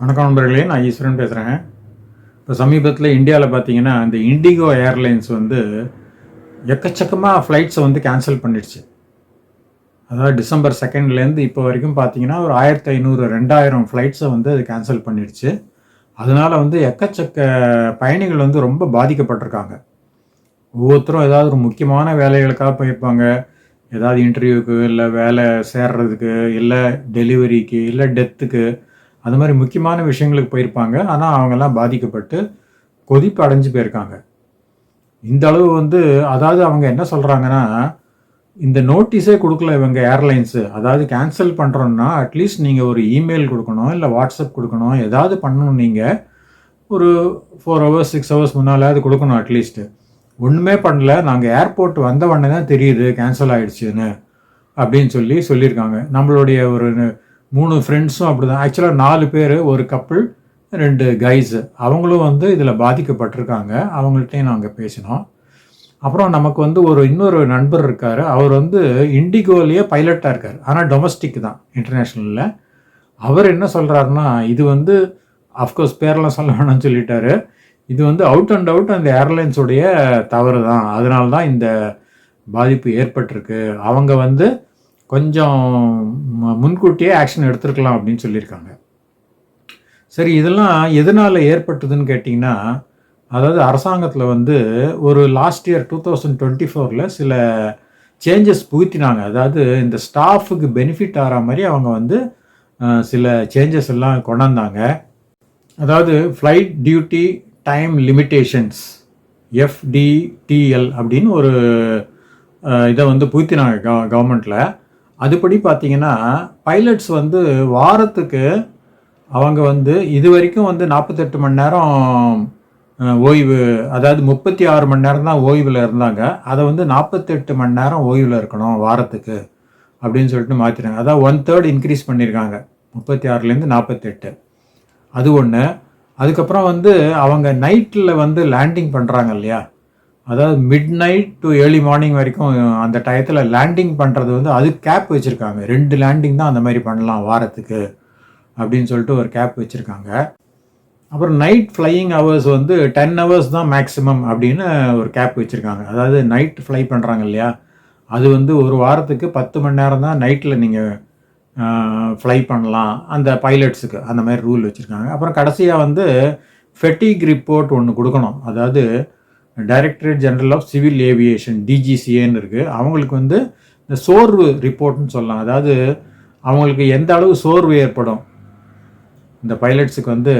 வணக்கம் நண்பர்களே நான் ஈஸ்வரன் பேசுகிறேன் இப்போ சமீபத்தில் இந்தியாவில் பார்த்தீங்கன்னா இந்த இண்டிகோ ஏர்லைன்ஸ் வந்து எக்கச்சக்கமாக ஃப்ளைட்ஸை வந்து கேன்சல் பண்ணிடுச்சு. அதாவது டிசம்பர் செகண்ட்லேருந்து இப்போ வரைக்கும் பார்த்தீங்கன்னா ஒரு ஆயிரத்தி ஐநூறு ரெண்டாயிரம் ஃப்ளைட்ஸை வந்து அது கேன்சல் பண்ணிடுச்சு. அதனால் வந்து எக்கச்சக்க பயணிகள் வந்து ரொம்ப பாதிக்கப்பட்டிருக்காங்க. ஒவ்வொருத்தரும் ஏதாவது ஒரு முக்கியமான வேலைகளுக்காக போயிருப்பாங்க. ஏதாவது இன்டர்வியூக்கு இல்லை வேலை சேர்றதுக்கு இல்லை டெலிவரிக்கு இல்லை டெத்துக்கு அது மாதிரி முக்கியமான விஷயங்களுக்கு போயிருப்பாங்க. ஆனால் அவங்கெல்லாம் பாதிக்கப்பட்டு கொதிப்பு அடைஞ்சு போயிருக்காங்க. இந்த அளவு வந்து அதாவது அவங்க என்ன சொல்கிறாங்கன்னா இந்த நோட்டீஸே கொடுக்கல இவங்க ஏர்லைன்ஸு. அதாவது கேன்சல் பண்ணுறோன்னா அட்லீஸ்ட் நீங்கள் ஒரு இமெயில் கொடுக்கணும் இல்லை வாட்ஸ்அப் கொடுக்கணும் ஏதாவது பண்ணணும் நீங்கள் ஒரு ஃபோர் ஹவர்ஸ் சிக்ஸ் ஹவர்ஸ் முன்னாலாவது கொடுக்கணும் அட்லீஸ்ட்டு. ஒன்றுமே பண்ணல நாங்கள் ஏர்போர்ட் வந்த உடனே தான் தெரியுது கேன்சல் ஆகிடுச்சுன்னு அப்படின்னு சொல்லி சொல்லியிருக்காங்க. நம்மளுடைய ஒரு மூணு ஃப்ரெண்ட்ஸும் அப்படி தான் ஆக்சுவலாக நாலு பேர் ஒரு கப்பிள் ரெண்டு கைஸு அவங்களும் வந்து இதில் பாதிக்கப்பட்டிருக்காங்க. அவங்கள்ட்டையும் நாங்கள் பேசினோம். அப்புறம் நமக்கு வந்து ஒரு இன்னொரு நண்பர் இருக்கார். அவர் வந்து இண்டிகோலேயே பைலட்டாக இருக்கார். ஆனால் டொமஸ்டிக் தான் இன்டர்நேஷ்னலில் அவர் என்ன சொல்கிறாருன்னா இது வந்து அஃப்கோர்ஸ் பேரெல்லாம் சொல்ல வேணும்னு சொல்லிட்டாரு. இது வந்து அவுட் அண்ட் அவுட் அந்த ஏர்லைன்ஸுடைய தவறு தான். அதனால தான் இந்த பாதிப்பு ஏற்பட்டிருக்கு. அவங்க வந்து கொஞ்சம் முன்கூட்டியே ஆக்ஷன் எடுத்திருக்கலாம் அப்படின்னு சொல்லியிருக்காங்க. சரி இதெல்லாம் எதனால் ஏற்பட்டதுன்னு கேட்டிங்கன்னா அதாவது அரசாங்கத்தில் வந்து ஒரு last year two thousand twenty ஃபோரில் சில சேஞ்சஸ் புகுத்தினாங்க. அதாவது இந்த ஸ்டாஃபுக்கு பெனிஃபிட் ஆகிற மாதிரி அவங்க வந்து சில சேஞ்சஸ் எல்லாம் கொண்டாந்தாங்க. அதாவது flight duty time limitations FDTL அப்படின்னு ஒரு இதை வந்து புகுத்தினாங்க கவ கவர்மெண்ட்டில் அதுபடி பார்த்தீங்கன்னா பைலட்ஸ் வந்து வாரத்துக்கு அவங்க வந்து இது வரைக்கும் வந்து நாற்பத்தெட்டு மணி நேரம் ஓய்வு அதாவது முப்பத்தி ஆறு மணி நேரம் தான் ஓய்வில் இருந்தாங்க. அதை வந்து நாற்பத்தெட்டு மணி நேரம் ஓய்வில் இருக்கணும் வாரத்துக்கு அப்படின்னு சொல்லிட்டு மாற்றிட்டாங்க அதாவது ஒன் தேர்ட் இன்க்ரீஸ் பண்ணியிருக்காங்க முப்பத்தி ஆறுலேருந்து நாற்பத்தெட்டு. அது ஒன்று அதுக்கப்புறம் வந்து அவங்க நைட்டில் வந்து லேண்டிங் பண்ணுறாங்க இல்லையா? அதாவது midnight to early morning வரைக்கும் அந்த டயத்தில் லேண்டிங் பண்ணுறது வந்து அது கேப் வச்சுருக்காங்க. ரெண்டு லேண்டிங் தான் அந்த மாதிரி பண்ணலாம் வாரத்துக்கு அப்படின்னு சொல்லிட்டு ஒரு கேப் வச்சுருக்காங்க. அப்புறம் நைட் ஃப்ளையிங் ஹவர்ஸ் வந்து டென் ஹவர்ஸ் தான் மேக்ஸிமம் அப்படின்னு ஒரு கேப் வச்சுருக்காங்க. அதாவது நைட் ஃப்ளை பண்ணுறாங்க இல்லையா? அது வந்து ஒரு வாரத்துக்கு பத்து மணி நேரம் தான் நைட்டில் நீங்கள் ஃப்ளை பண்ணலாம். அந்த பைலட்ஸுக்கு அந்த மாதிரி ரூல் வச்சுருக்காங்க. அப்புறம் கடைசியாக வந்து ஃபெட்டிக் ரிப்போர்ட் ஒன்று கொடுக்கணும். அதாவது directorate general of civil aviation டிஜிசிஏன்னு இருக்குது அவங்களுக்கு வந்து இந்த சோர்வு ரிப்போர்ட்னு சொல்லலாம். அதாவது அவங்களுக்கு எந்த அளவு சோர்வு ஏற்படும்? இந்த பைலட்ஸுக்கு வந்து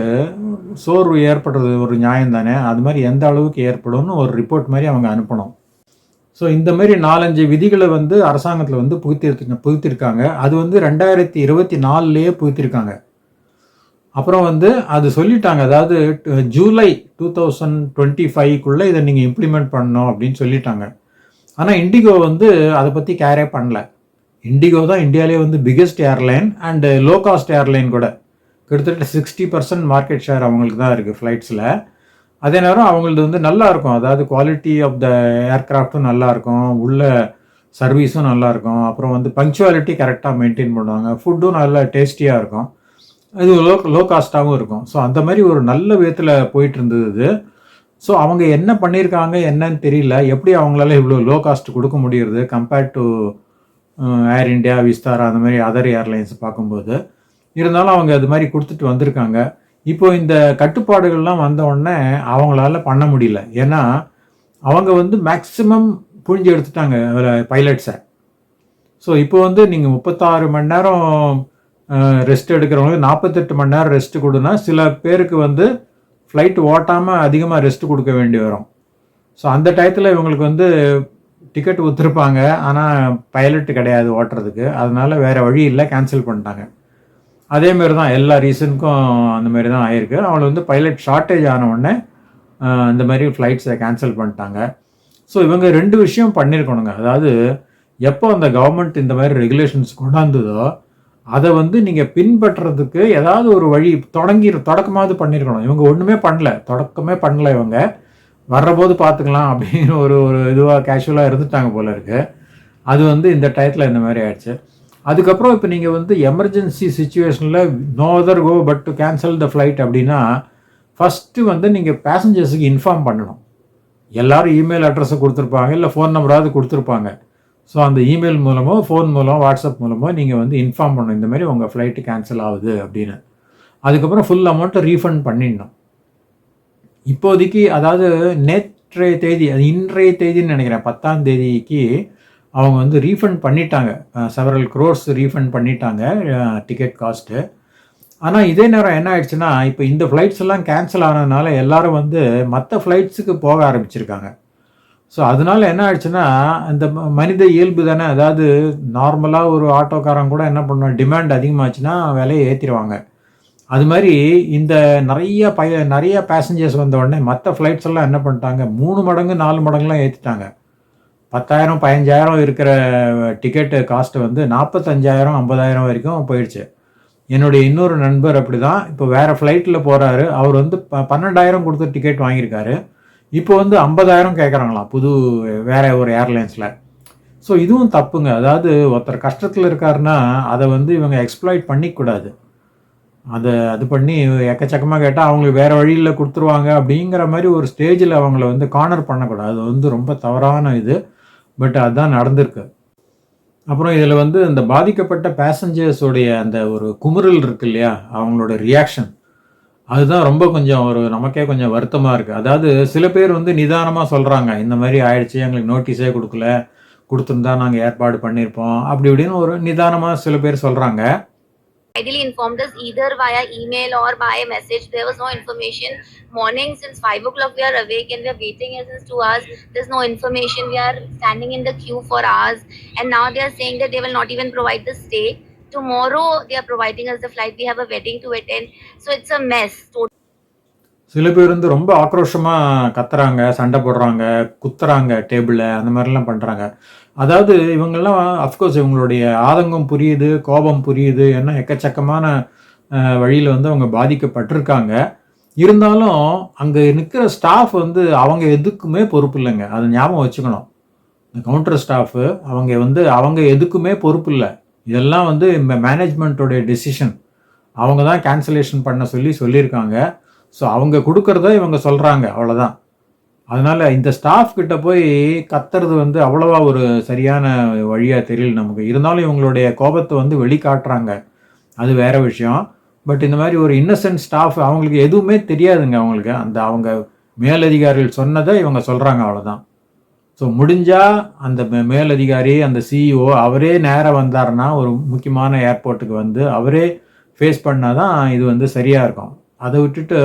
சோர்வு ஏற்படுறது ஒரு நியாயம் தானே அது மாதிரி எந்த அளவுக்கு ஏற்படும்னு ஒரு ரிப்போர்ட் மாதிரி அவங்க அனுப்பணும். ஸோ இந்த மாதிரி நாலஞ்சு விதிகளை வந்து அரசாங்கத்தில் வந்து புகுத்திருக்க புகுத்திருக்காங்க. அது வந்து ரெண்டாயிரத்தி இருபத்தி நாலுலேயே புகுத்திருக்காங்க. அப்புறம் வந்து அது சொல்லிட்டாங்க அதாவது ஜூலை டூ தௌசண்ட் டுவெண்ட்டி ஃபைவ்க்குள்ளே இதை நீங்கள் இம்ப்ளிமெண்ட் பண்ணணும் அப்படின்னு சொல்லிட்டாங்க. ஆனால் இண்டிகோ வந்து அதை பற்றி கேரே பண்ணல. இண்டிகோ தான் இந்தியாவிலே வந்து biggest airline and low cost airline கூட. கிட்டத்தட்ட சிக்ஸ்டி பர்சன்ட் மார்க்கெட் ஷேர் அவங்களுக்கு தான் இருக்குது ஃப்ளைட்ஸில் அதே நேரம் அவங்களது வந்து நல்லா இருக்கும். அதாவது குவாலிட்டி ஆஃப் த ஏர்கிராஃப்ட்டும் நல்லா இருக்கும். உள்ள சர்வீஸும் நல்லாயிருக்கும் அப்புறம் வந்து பங்க்சுவாலிட்டி கரெக்டாக மெயின்டைன் பண்ணுவாங்க. ஃபுட்டும் நல்லா டேஸ்டியாக இருக்கும். இது லோ லோ காஸ்ட்டாகவும் இருக்கும். ஸோ அந்த மாதிரி ஒரு நல்ல விதத்தில் போயிட்டு இருந்தது இது ஸோ அவங்க என்ன பண்ணியிருக்காங்க என்னன்னு தெரியல. எப்படி அவங்களால இவ்வளோ லோ காஸ்ட் கொடுக்க முடியுறது? Compared to air India Vistara அந்த மாதிரி அதர் ஏர்லைன்ஸ் பார்க்கும்போது. இருந்தாலும் அவங்க அது மாதிரி கொடுத்துட்டு வந்திருக்காங்க. இப்போ இந்த கட்டுப்பாடுகள்லாம் வந்த உடனே அவங்களால பண்ண முடியல. ஏன்னா அவங்க வந்து மேக்சிமம் புழிஞ்சு எடுத்துட்டாங்க பைலட்ஸை ஸோ இப்போ வந்து நீங்கள் முப்பத்தாறு மணி நேரம் ரெஸ்ட் எடுக்கிறவங்களுக்கு நாற்பத்தெட்டு மணி நேரம் ரெஸ்ட் கொடுனா சில பேருக்கு வந்து ஃப்ளைட் ஓட்டாமல் அதிகமாக ரெஸ்ட் கொடுக்க வேண்டி வரும். ஸோ அந்த டயத்தில் இவங்களுக்கு வந்து டிக்கெட் ஒத்துருப்பாங்க. ஆனால் பைலட் கிடையாது ஓட்டுறதுக்கு. அதனால் வேறு வழி இல்லை கேன்சல் பண்ணிட்டாங்க. அதேமாரி தான் எல்லா ரீசனுக்கும் அந்த மாதிரி தான் ஆயிருக்கு. அவளை வந்து பைலட் ஷார்ட்டேஜ் ஆன உடனே இந்த மாதிரி ஃப்ளைட்ஸை கேன்சல் பண்ணிட்டாங்க. ஸோ இவங்க ரெண்டு விஷயம் பண்ணியிருக்கணுங்க அதாவது எப்போ அந்த கவர்மெண்ட் இந்த மாதிரி ரெகுலேஷன்ஸ் கொண்டாந்ததோ அதை வந்து நீங்கள் பின்பற்றுறதுக்கு ஏதாவது ஒரு வழி தொடங்கி தொடக்கமாவது பண்ணியிருக்கணும் இவங்க ஒன்றுமே பண்ணல. தொடக்கமே பண்ணல இவங்க. வர்றபோது பார்த்துக்கலாம் அப்படின்னு ஒரு ஒரு இதுவாக கேஷுவலாக இருந்துட்டாங்க போல இருக்கு. அது வந்து இந்த டயத்தில் இந்த மாதிரி ஆயிடுச்சு. அதுக்கப்புறம் இப்போ நீங்கள் வந்து எமர்ஜென்சி சுச்சுவேஷனில் no other go but to cancel the flight அப்படின்னா ஃபஸ்ட்டு வந்து நீங்கள் பேசஞ்சர்ஸுக்கு இன்ஃபார்ம் பண்ணணும். எல்லோரும் இமெயில் அட்ரஸை கொடுத்துருப்பாங்க இல்லை ஃபோன் நம்பராவது கொடுத்துருப்பாங்க. ஸோ அந்த இமெயில் மூலமோ ஃபோன் மூலம் வாட்ஸ்அப் மூலமோ நீங்கள் வந்து இன்ஃபார்ம் பண்ணணும். இந்த மாதிரி உங்கள் ஃப்ளைட்டு கேன்சல் ஆகுது அப்படின்னு. அதுக்கப்புறம் ஃபுல் அமௌண்ட்டை ரீஃபண்ட் பண்ணிடணும். இப்போதைக்கு அதாவது நேற்றைய தேதி அது இன்றைய தேதின்னு நினைக்கிறேன் பத்தாம் தேதிக்கு அவங்க வந்து ரீஃபண்ட் பண்ணிட்டாங்க. செவரல் க்ரோர்ஸ் ரீஃபண்ட் பண்ணிட்டாங்க டிக்கெட் காஸ்ட்டு ஆனால் இதே நேரம் என்ன ஆயிடுச்சுன்னா இப்போ இந்த ஃப்ளைட்ஸ் எல்லாம் கேன்சல் ஆனதுனால எல்லாரும் வந்து மற்ற ஃப்ளைட்ஸுக்கு போக ஆரம்பிச்சிருக்காங்க. ஸோ அதனால என்ன ஆயிடுச்சுன்னா இந்த ம- மனித இயல்பு தானே அதாவது நார்மலாக ஒரு ஆட்டோக்காரன் கூட என்ன பண்ணுவோம் டிமாண்ட் அதிகமாச்சுன்னா விலையை ஏற்றிடுவாங்க அது மாதிரி இந்த நிறைய பய நிறைய பேசஞ்சர்ஸ் வந்த உடனே மற்ற ஃப்ளைட்ஸ் எல்லாம் என்ன பண்ணிட்டாங்க மூணு மடங்கு நாலு மடங்குலாம் ஏற்றிட்டாங்க பத்தாயிரம் பதினஞ்சாயிரம் இருக்கிற டிக்கெட்டு காஸ்ட்டு வந்து நாற்பத்தஞ்சாயிரம் ஐம்பதாயிரம் வரைக்கும் போயிடுச்சு. என்னுடைய இன்னொரு நண்பர் அப்படி தான் இப்போ வேறு ஃப்ளைட்டில் போகிறாரு அவர் வந்து ப பன்னெண்டாயிரம் கொடுத்து டிக்கெட் வாங்கியிருக்காரு. இப்போ வந்து ஐம்பதாயிரம் கேட்குறாங்களாம் புது வேற ஒரு ஏர்லைன்ஸில். ஸோ இதுவும் தப்புங்க. அதாவது ஒருத்தர் கஷ்டத்தில் இருக்காருன்னா அதை வந்து இவங்க எக்ஸ்ப்ளாய்ட் பண்ணிக்கூடாது. அதை அது பண்ணி எக்கச்சக்கமாக கேட்டால் அவங்களுக்கு வேறு வழியில் கொடுத்துருவாங்க அப்படிங்கிற மாதிரி ஒரு ஸ்டேஜில் அவங்கள வந்து கார்னர் பண்ணக்கூடாது. அது வந்து ரொம்ப தவறான இது. பட் அதுதான் நடந்திருக்கு. அப்புறம் இதில் வந்து இந்த பாதிக்கப்பட்ட பேசஞ்சர்ஸோடைய அந்த ஒரு குமுறல் இருக்கு இல்லையா அவங்களோட ரியாக்ஷன் அதுதான் ரொம்ப கொஞ்சம் ஒரு நமக்கே கொஞ்சம் வருத்தமாக இருக்குது அதாவது சில பேர் வந்து நிதானமாக சொல்கிறாங்க இந்த மாதிரி ஆயிடுச்சு எங்களுக்கு நோட்டீஸே கொடுக்கல கொடுத்துருந்தா நாங்கள் ஏற்பாடு பண்ணியிருப்போம் அப்படி இப்படின்னு ஒரு நிதானமாக சில பேர் சொல்கிறாங்க ideally informed us either via email or by a message. There was no information. Morning since 5 o'clock we are awake and we are waiting here since 2 hours. There's no information. We are standing in the queue for hours, and now they are saying that they will not even provide the stay. Tomorrow they are providing us the flight. We have a wedding to attend, so it's a mess. சில பேர் வந்து ரொம்ப ஆக்ரோஷமாக கத்துறாங்க சண்டை போடுறாங்க குத்துறாங்க டேபிளில் அந்த மாதிரிலாம் பண்ணுறாங்க அதாவது இவங்கெல்லாம் அஃப்கோர்ஸ் இவங்களுடைய ஆதங்கம் புரியுது கோபம் புரியுது ஏன்னா எக்கச்சக்கமான வழியில் வந்து அவங்க பாதிக்கப்பட்டிருக்காங்க. இருந்தாலும் அங்கே நிற்கிற ஸ்டாஃப் வந்து அவங்க எதுக்குமே பொறுப்பு இல்லைங்க. அதை ஞாபகம் வச்சுக்கணும். இந்த கவுண்டர் ஸ்டாஃபு அவங்க வந்து அவங்க எதுக்குமே பொறுப்பு இல்லை. இதெல்லாம் வந்து மேனேஜ்மெண்ட்டோடைய டெசிஷன் அவங்க தான் கேன்சலேஷன் பண்ண சொல்லி சொல்லியிருக்காங்க. ஸோ அவங்க கொடுக்கறத இவங்க சொல்கிறாங்க அவ்வளோதான் அதனால் இந்த ஸ்டாஃப் கிட்ட போய் கத்துறது வந்து அவ்வளோவா ஒரு சரியான வழியாக தெரியல நமக்கு. இருந்தாலும் இவங்களுடைய கோபத்தை வந்து வெளிக்காட்டுறாங்க. அது வேற விஷயம். பட் இந்த மாதிரி ஒரு இன்னசென்ட் ஸ்டாஃப் அவங்களுக்கு எதுவுமே தெரியாதுங்க அவங்களுக்கு. அந்த அவங்க மேலதிகாரிகள் சொன்னதை இவங்க சொல்கிறாங்க அவ்வளோதான் ஸோ முடிஞ்சால் அந்த மேலதிகாரி அந்த சிஇஓ அவரே நேராக வந்தார்னா ஒரு முக்கியமான ஏர்போர்ட்டுக்கு வந்து அவரே ஃபேஸ் பண்ணால் தான் இது வந்து சரியாக இருக்கும். அதை விட்டுட்டு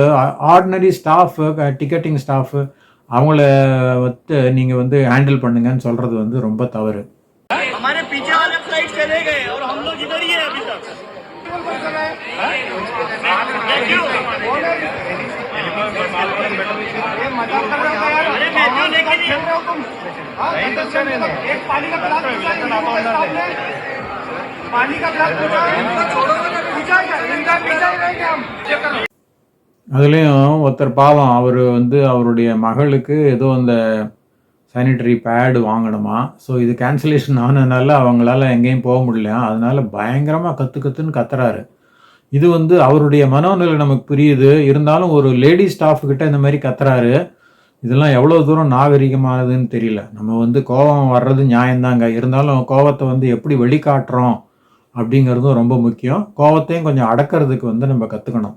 ஆர்டினரி ஸ்டாஃபு டிக்கெட்டிங் ஸ்டாஃபு அவங்கள வந்து நீங்கள் வந்து ஹேண்டில் பண்ணுங்கன்னு சொல்கிறது வந்து ரொம்ப தவறு. Thank you. वाले फ्लाइट चले गए और हम लोग इधर ही है अभी तक हाँ? क्यों? अरे मेन्यू लेके नहीं एक पानी का गिलास पूछा है, पानी का गिलास पूछा है, पूछा क्या इनका पीछा ही रहेंगे हम அதுலேயும் ஒருத்தர் பாவம் அவர் வந்து அவருடைய மகளுக்கு ஏதோ அந்த சானிட்டரி பேடு வாங்கணுமா ஸோ இது கேன்சலேஷன் ஆனதுனால அவங்களால எங்கேயும் போக முடியல அதனால பயங்கரமாக கற்று கத்துன்னு கத்துறாரு இது வந்து அவருடைய மனோநிலை நமக்கு புரியுது. இருந்தாலும் ஒரு லேடி ஸ்டாஃப் கிட்ட இந்த மாதிரி கத்துறாரு. இதெல்லாம் எவ்வளோ தூரம் நாகரிகமானதுன்னு தெரியல. நம்ம வந்து கோபம் வர்றது நியாயம்தாங்க. இருந்தாலும் கோபத்தை வந்து எப்படி வெளிக்காட்டுறோம் அப்படிங்கிறதும் ரொம்ப முக்கியம். கோபத்தையும் கொஞ்சம் அடக்கிறதுக்கு வந்து நம்ம கற்றுக்கணும்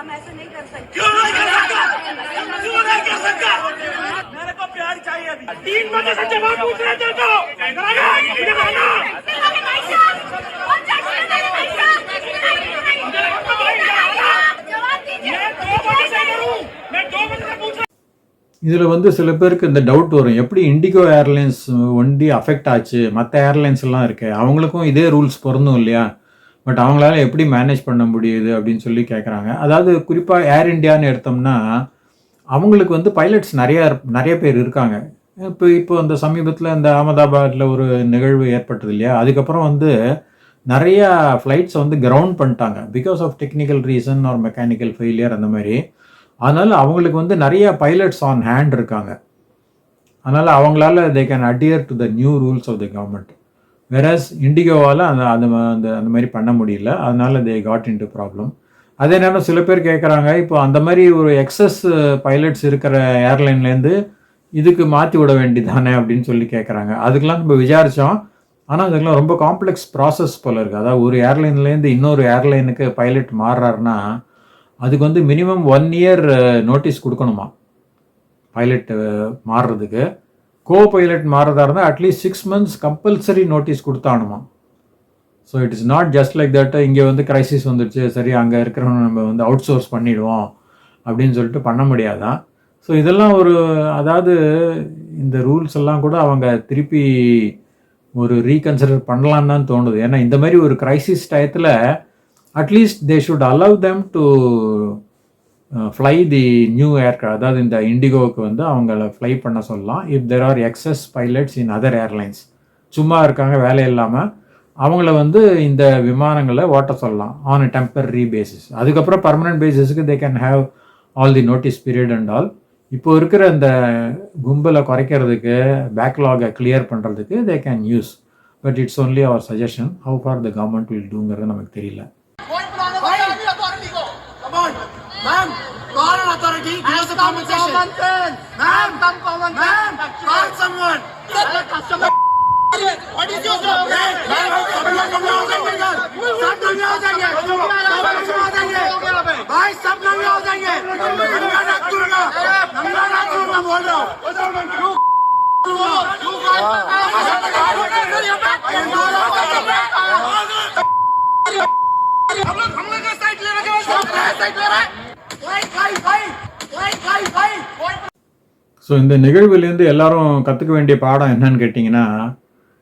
हम ऐसे नहीं कर सकते क्यों नहीं कर सकता क्यों नहीं कर सकता मेरे को प्यार चाहिए अभी तीन बजे से जवाब पूछ रहे थे तो इधर आना मैं दो बजे से इधर हूँ मैं दो बजे से पूछ रहा இதில் வந்து சில பேருக்கு இந்த டவுட் வரும் எப்படி இண்டிகோ ஏர்லைன்ஸ் ஒண்டி அஃபெக்ட் ஆச்சு மற்ற ஏர்லைன்ஸ் எல்லாம் இருக்கு அவங்களுக்கும் இதே ரூல்ஸ் பொருந்தும் இல்லையா பட் அவங்களால எப்படி மேனேஜ் பண்ண முடியுது அப்படின்னு சொல்லி கேட்குறாங்க அதாவது குறிப்பாக ஏர் இந்தியான்னு எடுத்தோம்னா அவங்களுக்கு வந்து பைலட்ஸ் நிறையா நிறைய பேர் இருக்காங்க. இப்போ இப்போ அந்த சமீபத்தில் இந்த அகமதாபாத்தில் ஒரு நிகழ்வு ஏற்பட்டது இல்லையா? அதுக்கப்புறம் வந்து நிறையா ஃப்ளைட்ஸை வந்து கிரவுண்ட் பண்ணிட்டாங்க. Because of technical reason or mechanical failure அந்த மாதிரி. அதனால் அவங்களுக்கு வந்து நிறைய பைலட்ஸ் ஆன் ஹேண்ட் இருக்காங்க. அதனால் அவங்களால they can adhere to the new rules of the government versus இண்டிகோவால் அந்த அந்த அந்த அந்த மாதிரி பண்ண முடியல. அதனால் they got into problem அதே நேரம் சில பேர் கேட்குறாங்க இப்போ அந்த மாதிரி ஒரு எக்ஸஸ் பைலட்ஸ் uh, இருக்கிற ஏர்லைன்லேருந்து இதுக்கு மாற்றி விட வேண்டிதானே அப்படின்னு சொல்லி கேட்குறாங்க அதுக்கெலாம் நம்ம விசாரித்தோம் ஆனால் அதுக்கெலாம் ரொம்ப காம்ப்ளெக்ஸ் ப்ராசஸ் போல் இருக்குது அதாவது ஒரு ஏர்லைன்லேருந்து இன்னொரு ஏர்லைனுக்கு பைலட் மாறுறாருன்னா அதுக்கு வந்து மினிமம் ஒன் இயர் நோட்டீஸ் கொடுக்கணுமா? பைலட் uh, மாறுறதுக்கு. கோ பைலட் மாறதா இருந்தால் at least six months compulsory notice கொடுத்தானுமா. So it is not just like that இங்கே வந்து கிரைசிஸ் வந்துடுச்சு சரி அங்கே இருக்கிறவங்க நம்ம வந்து அவுட் சோர்ஸ் பண்ணிடுவோம் அப்படின்னு சொல்லிட்டு பண்ண முடியாதான் ஸோ இதெல்லாம் ஒரு அதாவது இந்த ரூல்ஸ் எல்லாம் கூட அவங்க திருப்பி ஒரு ரீகன்சிடர் பண்ணலான்னு தான் தோணுது. ஏன்னா இந்த மாதிரி ஒரு கிரைசிஸ் டயத்தில் at least they should allow them to fly the new aircraft அதாவது இந்த இண்டிகோவுக்கு வந்து அவங்கள ஃப்ளை பண்ண சொல்லலாம். If there are excess pilots in other airlines சும்மா இருக்காங்க வேலை இல்லாமல் அவங்கள வந்து இந்த விமானங்களை ஓட்ட சொல்லலாம் ஆன் அ டெம்பரரி பேசிஸ் அதுக்கப்புறம் permanent பேசிஸ்க்கு they can have all the notice period and all இப்போ இருக்கிற இந்த கும்பலை குறைக்கிறதுக்கு பேக்லாகை கிளியர் பண்ணுறதுக்கு they can use but it's only our suggestion how far the government will டூங்கிறது நமக்கு தெரியல. authority. Give us a compensation. Ma'am, ma'am, call someone. What is your job? Ma'am, सब लोग नंगे हो जाएंगे इधर. सब नंगे हो जाएंगे. सब नंगे हो जाएंगे. भाई सब नंगे हो जाएंगे. नंगा ना करूंगा. नंगा ना करूंगा बोल रहा हूँ. हम लोग हम लोग का साइड ले रहे हैं सब साइड ले रहे हैं भाई भाई भाई भाई भाई भाई ஸோ இந்த நிகழ்வுலேருந்து எல்லாரும் கற்றுக்க வேண்டிய பாடம் என்னன்னு கேட்டிங்கன்னா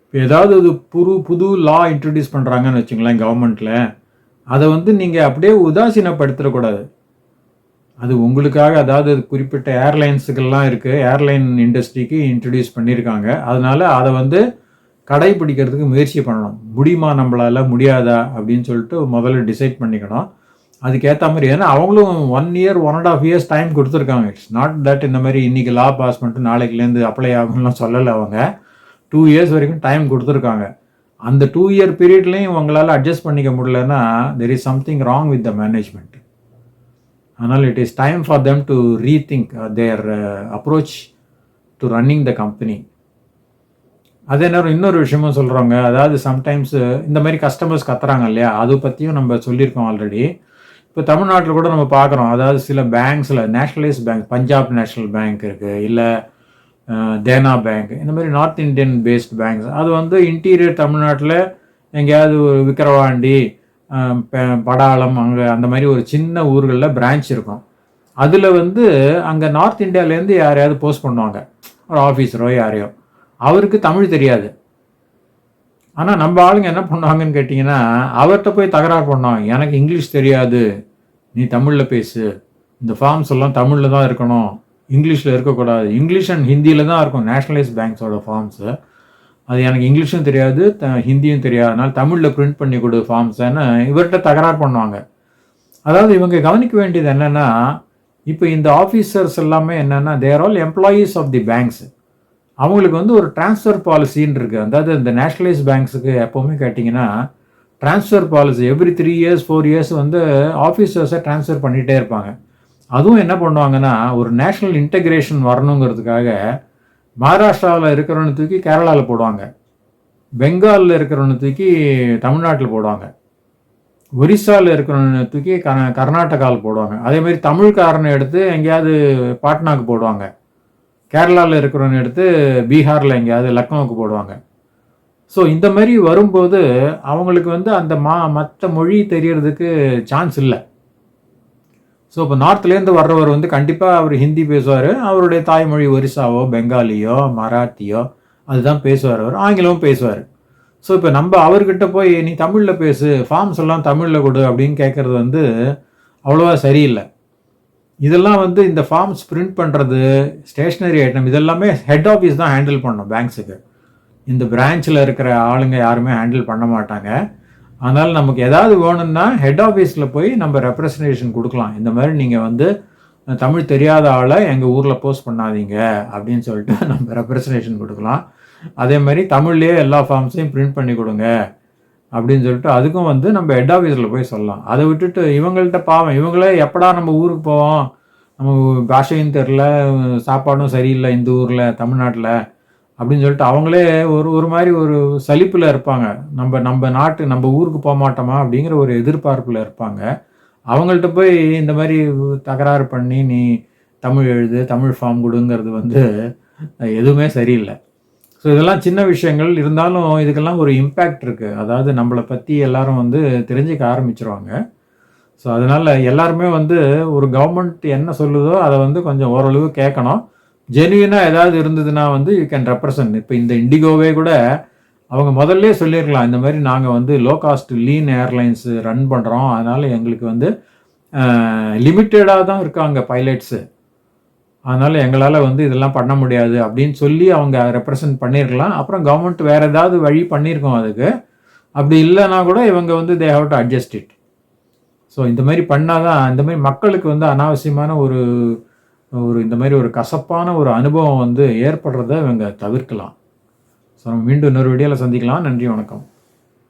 இப்போ ஏதாவது ஒரு புது புது லா இன்ட்ரடியூஸ் பண்ணுறாங்கன்னு வச்சுங்களேன் கவர்மெண்ட்டில் அதை வந்து நீங்கள் அப்படியே உதாசீனப்படுத்திடக்கூடாது அது உங்களுக்காக அதாவது அது குறிப்பிட்ட ஏர்லைன்ஸுக்கெல்லாம் இருக்குது ஏர்லைன் இண்டஸ்ட்ரிக்கு இன்ட்ரடியூஸ் பண்ணியிருக்காங்க. அதனால் அதை வந்து கடைபிடிக்கிறதுக்கு முயற்சி பண்ணணும். முடியுமா நம்மளால்? முடியாதா? அப்படின்னு சொல்லிட்டு முதல்ல டிசைட் பண்ணிக்கணும். அதுக்கேற்ற மாதிரி. ஏன்னா அவங்களும் one year one and half years time கொடுத்துருக்காங்க. இட்ஸ் நாட் தட் இந்த மாதிரி இன்னைக்கு லா பாஸ் பண்ணிட்டு நாளைக்குலேருந்து அப்ளை ஆகும்லாம் சொல்லலை அவங்க. டூ இயர்ஸ் வரைக்கும் டைம் கொடுத்துருக்காங்க. அந்த டூ இயர் பீரியட்லேயும் உங்களால் அட்ஜஸ்ட் பண்ணிக்க முடியலன்னா there is something wrong with the management அதனால் it is time for them to rethink their approach to running the company அதே நேரம் இன்னொரு விஷயமும் சொல்கிறாங்க அதாவது சம்டைம்ஸ் uh, இந்த மாதிரி கஸ்டமர்ஸ் கத்துறாங்க இல்லையா? அதை பற்றியும் நம்ம சொல்லியிருக்கோம் ஆல்ரெடி இப்போ தமிழ்நாட்டில் கூட நம்ம பார்க்குறோம் அதாவது சில பேங்க்ஸில் nationalise bank Punjab national bank இருக்குது இல்லை தேனா பேங்க் இந்த மாதிரி நார்த் இந்தியன் பேஸ்ட் பேங்க்ஸ் அது வந்து இன்டீரியர் தமிழ்நாட்டில் எங்கேயாவது ஒரு விக்கிரவாண்டி படாளம் அங்கே அந்த மாதிரி ஒரு சின்ன ஊர்களில் பிரான்ச் இருக்கும். அதில் வந்து அங்கே நார்த் இந்தியாவிலேருந்து யாரையாவது போஸ்ட் பண்ணுவாங்க. ஒரு ஆஃபீஸரோ யாரையோ. அவருக்கு தமிழ் தெரியாது. ஆனால் நம்ம ஆளுங்க என்ன பண்ணுவாங்கன்னு கேட்டிங்கன்னா அவர்கிட்ட போய் தகராறு பண்ணுவாங்க. எனக்கு இங்கிலீஷ் தெரியாது. நீ தமிழில் பேசு. இந்த ஃபார்ம்ஸ் எல்லாம் தமிழில் தான் இருக்கணும். இங்கிலீஷில் இருக்கக்கூடாது. இங்கிலீஷ் அண்ட் ஹிந்தியில் தான் இருக்கும் நேஷ்னலைஸ் பேங்க்ஸோட ஃபார்ம்ஸு அது எனக்கு இங்கிலீஷும் தெரியாது த- ஹிந்தியும் தெரியாது. அதனால் தமிழில் பிரிண்ட் பண்ணி கொடு ஃபார்ம்ஸுன்னு இவர்கிட்ட தகராறு பண்ணுவாங்க. அதாவது இவங்க கவனிக்க வேண்டியது என்னென்னா இப்போ இந்த ஆஃபீஸர்ஸ் எல்லாமே என்னென்னா they're all employees of the banks அவங்களுக்கு வந்து ஒரு டிரான்ஸ்ஃபர் பாலிசின்னு இருக்குது அதாவது இந்த நேஷ்னலைஸ் பேங்க்ஸுக்கு எப்போவுமே கேட்டிங்கன்னா transfer policy every three years four years வந்து ஆஃபீஸர்ஸை ட்ரான்ஸ்ஃபர் பண்ணிகிட்டே இருப்பாங்க. அதுவும் என்ன பண்ணுவாங்கன்னா ஒரு நேஷ்னல் இன்டகிரேஷன் வரணுங்கிறதுக்காக மகாராஷ்டிராவில் இருக்கிறவனை தூக்கி கேரளாவில் போடுவாங்க. பெங்காலில் இருக்கிறவனை தூக்கி தமிழ்நாட்டில் போடுவாங்க. ஒரிசாவில் இருக்கிறவனை தூக்கி க கர்நாடகாவில் போடுவாங்க. அதேமாதிரி தமிழ்காரனை எடுத்து எங்கேயாவது பாட்னாக்கு போடுவாங்க. கேரளாவில் இருக்கிறவனை எடுத்து பீகாரில் எங்கேயாவது லக்னோவுக்கு போடுவாங்க. ஸோ இந்த மாதிரி வரும்போது அவங்களுக்கு வந்து அந்த மா மற்ற மொழி தெரியறதுக்கு சான்ஸ் இல்லை. ஸோ இப்போ நார்த்லேருந்து வர்றவர் வந்து கண்டிப்பாக அவர் ஹிந்தி பேசுவார். அவருடைய தாய்மொழி ஒரிசாவோ பெங்காலியோ மராத்தியோ அதுதான் பேசுவார் அவர். ஆங்கிலமும் பேசுவார். ஸோ இப்போ நம்ம அவர்கிட்ட போய் நீ தமிழில் பேசு ஃபார்ம்ஸ் எல்லாம் தமிழில் கொடு அப்படின்னு கேட்குறது வந்து அவ்வளோவா சரியில்லை. இதெல்லாம் வந்து இந்த ஃபார்ம்ஸ் பிரிண்ட் பண்ணுறது ஸ்டேஷ்னரி ஐட்டம் இதெல்லாமே ஹெட் ஆஃபீஸ் தான் ஹேண்டில் பண்ணணும் பேங்க்ஸுக்கு இந்த பிரான்ச்சில் இருக்கிற ஆளுங்க யாருமே ஹேண்டில் பண்ண மாட்டாங்க. அதனால் நமக்கு ஏதாவது வேணும்னா ஹெட் ஆஃபீஸில் போய் நம்ம ரெப்ரசன்டேஷன் கொடுக்கலாம். இந்த மாதிரி நீங்கள் வந்து தமிழ் தெரியாத ஆளை எங்கள் ஊரில் போஸ்ட் பண்ணாதீங்க அப்படின்னு சொல்லிட்டு நம்ம ரெப்ரசன்டேஷன் கொடுக்கலாம். அதே மாதிரி தமிழ்லேயே எல்லா ஃபார்ம்ஸையும் பிரிண்ட் பண்ணி கொடுங்க அப்படின்னு சொல்லிட்டு அதுக்கும் வந்து நம்ம ஹெட் ஆஃபீஸில் போய் சொல்லலாம். அதை விட்டுட்டு இவங்கள்ட்ட பாவம் இவங்களே எப்படா நம்ம ஊருக்கு போவோம்? நம்ம பாஷையும் தெரில சாப்பாடும் சரியில்லை இந்த ஊரில் தமிழ்நாட்டில். அப்படின்னு சொல்லிட்டு அவங்களே ஒரு ஒரு மாதிரி ஒரு சலிப்பில் இருப்பாங்க. நம்ம நம்ம நாட்டு நம்ம ஊருக்கு போக மாட்டோமா அப்படிங்கிற ஒரு எதிர்பார்ப்பில் இருப்பாங்க. அவங்கள்ட்ட போய் இந்த மாதிரி தகராறு பண்ணி நீ தமிழ் எழுது தமிழ் ஃபார்ம் கொடுங்கிறது வந்து எதுவுமே சரியில்லை. ஸோ இதெல்லாம் சின்ன விஷயங்கள். இருந்தாலும் இதுக்கெல்லாம் ஒரு இம்பேக்ட் இருக்குது அதாவது நம்மளை பற்றி எல்லாரும் வந்து தெரிஞ்சுக்க ஆரம்பிச்சிருவாங்க. ஸோ அதனால் எல்லாருமே வந்து ஒரு கவர்மெண்ட் என்ன சொல்லுதோ அதை வந்து கொஞ்சம் ஓரளவு கேட்கணும். ஜென்யூனாக ஏதாவது இருந்ததுன்னா வந்து யூ கேன் ரெப்ரசன்ட் இப்போ இந்த இண்டிகோவே கூட அவங்க முதல்ல சொல்லியிருக்கலாம் இந்த மாதிரி நாங்கள் வந்து low cost lean airlines run பண்ணுறோம் அதனால் எங்களுக்கு வந்து லிமிட்டடாக தான் இருக்காங்க பைலட்ஸு அதனால் எங்களால் வந்து இதெல்லாம் பண்ண முடியாது அப்படின்னு சொல்லி அவங்க ரெப்ரசன்ட் பண்ணியிருக்கலாம். அப்புறம் கவர்மெண்ட் வேறு ஏதாவது வழி பண்ணியிருக்கோம் அதுக்கு. அப்படி இல்லைன்னா கூட இவங்க வந்து they have to adjust it so இந்த மாதிரி பண்ணாதான் இந்த மாதிரி மக்களுக்கு வந்து அனாவசியமான ஒரு ஒரு இந்த மாதிரி ஒரு கசப்பான ஒரு அனுபவம் வந்து ஏற்படுறத இவங்க தவிர்க்கலாம். ஸோ நம்ம மீண்டும் இன்னொரு வீடியோவில் சந்திக்கலாம். நன்றி வணக்கம்.